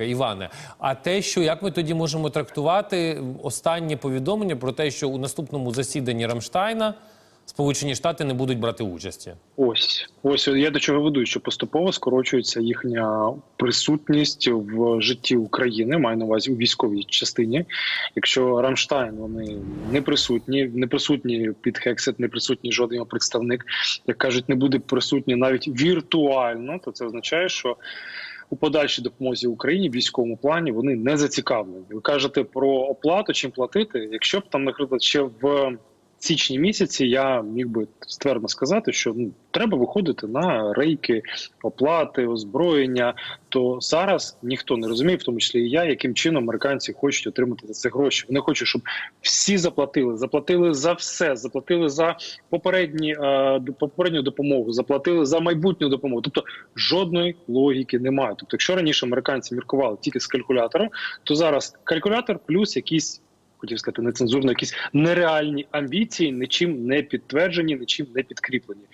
Іване, а те, що як ми тоді можемо трактувати останнє повідомлення про те, що у наступному засіданні Рамштайна Сполучені Штати не будуть брати участі? Ось ось я до чого веду, що поступово скорочується їхня присутність в житті України, маю на увазі у військовій частині. Якщо Рамштайн вони не присутні, не присутні під Хексет, не присутній жоден його представник, як кажуть, не буде присутні навіть віртуально, то це означає, що у подальшій допомозі Україні в військовому плані вони не зацікавлені. Ви кажете про оплату, чим платити, якщо б там, наприклад, ще в січні місяці я міг би ствердно сказати, що ну треба виходити на рейки, оплати, озброєння. То зараз ніхто не розуміє, в тому числі і я, яким чином американці хочуть отримати за це гроші. Вони хочуть, щоб всі заплатили, заплатили за все, заплатили за попередні е, попередню допомогу, заплатили за майбутню допомогу. Тобто жодної логіки немає. Тобто, якщо раніше американці міркували тільки з калькулятором, то зараз калькулятор плюс якісь хотів сказати нецензурно, якісь нереальні амбіції, нічим не підтверджені, нічим не підкріплені.